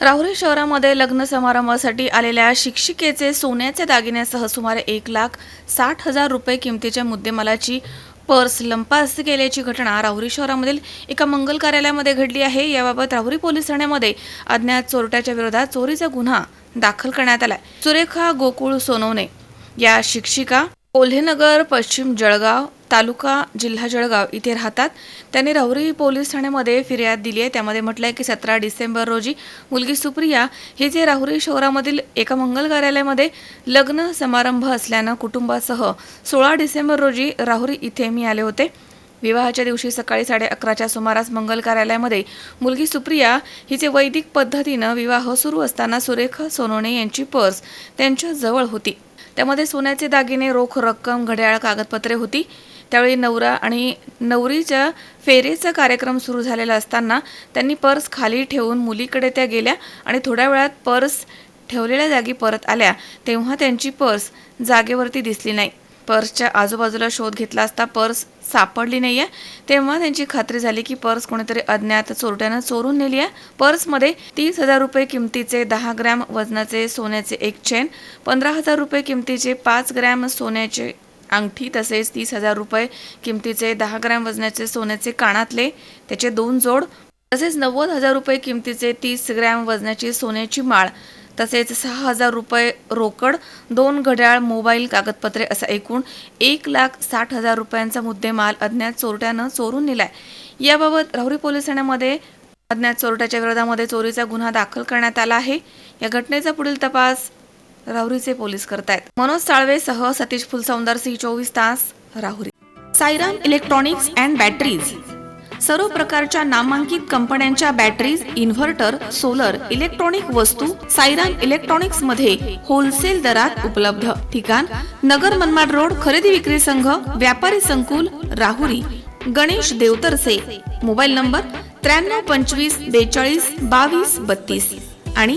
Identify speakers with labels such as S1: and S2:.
S1: राहुरी शहरामध्ये लग्न समारंभासाठी आलेल्या शिक्षिकेचे सोन्याच्या दागिन्यासह सुमारे एक लाख साठ हजार रुपये किमतीच्या मुद्देमालाची पर्स लंपास केल्याची घटना राहुरी शहरामधील एका मंगल कार्यालयामध्ये घडली आहे. याबाबत राहुरी पोलीस ठाण्यामध्ये अज्ञात चोरट्याच्या विरोधात चोरीचा गुन्हा दाखल करण्यात आला सुरेखा गोकुळ सोनवणे या शिक्षिका कोल्हेनगर पश्चिम जळगाव तालुका जिल्हा जळगाव इथे राहतात. त्यांनी राहुरी पोलीस ठाण्यामध्ये फिर्याद दिली आहे. त्यामध्ये म्हटलं आहे की सतरा डिसेंबर रोजी मुलगी सुप्रिया हे जे राहुरी शहरामधील एका मंगल कार्यालयामध्ये लग्न समारंभ असल्यानं कुटुंबासह सोळा डिसेंबर रोजी राहुरी इथे मी आले होते. विवाहाच्या दिवशी सकाळी साडे अकराच्या सुमारास मंगल कार्यालयामध्ये मुलगी सुप्रिया हिचे वैदिक पद्धतीनं विवाह सुरू असताना सुरेखा सोनोने यांची पर्स त्यांच्या जवळ होती. त्यामध्ये सोन्याचे दागिने रोख रक्कम घड्याळ कागदपत्रे होती. त्यावेळी नवरा आणि नवरीच्या फेरीचा कार्यक्रम सुरू झालेला असताना त्यांनी पर्स खाली ठेवून मुलीकडे त्या गेल्या आणि थोड्या वेळात पर्स ठेवलेल्या जागी परत आल्या. तेव्हा त्यांची पर्स जागेवरती दिसली नाही. पर्सच्या आजूबाजूला शोध घेतला असता पर्स सापडली नाही आहे तेव्हा त्यांची खात्री झाली की पर्स कोणीतरी अज्ञात चोरट्यानं चोरून नेली आहे. पर्समध्ये तीस हजार रुपये किमतीचे दहा ग्रॅम वजनाचे सोन्याचे एक चेन पंधरा हजार रुपये किमतीचे पाच ग्रॅम सोन्याचे अंगठी तसेच तीस हजार रुपये किमतीचे दहा ग्रॅम वजनाचे सोन्याचे कानातले त्याचे दोन जोड तसेच नव्वद हजार रुपये किमतीचे तीस ग्रॅम वजनाची सोन्याची माळ तसेच सहा हजार रुपये रोकड दोन घड्याळ मोबाईल कागदपत्रे असा एकूण एक लाख साठ हजार रुपयांचा मुद्देमाल अज्ञात चोरट्यानं चोरून नेलाय. याबाबत राहुरी पोलीस ठाण्यामध्ये अज्ञात चोरट्याच्या विरोधामध्ये चोरीचा गुन्हा दाखल करण्यात आला आहे. या घटनेचा पुढील तपास राहुरीचे पोलीस करतायत. मनोज साळवेसह सतीश फुलसौंदर सिंह चोवीस तास Rahuri. Sairam electronics and batteries. सर्व प्रकारच्या नामांकित कंपन्यांच्या बॅटरीज इन्व्हर्टर सोलर इलेक्ट्रॉनिक वस्तू सायराम इलेक्ट्रॉनिक्समध्ये होलसेल दरात उपलब्ध. ठिकाण नगर मनमाड रोड खरेदी विक्री संघ व्यापारी संकुल राहुरी. गणेश देवतरसे. मोबाईल नंबर त्र्याण्णव पंचवीस बेचाळीस बावीस बत्तीस. आणि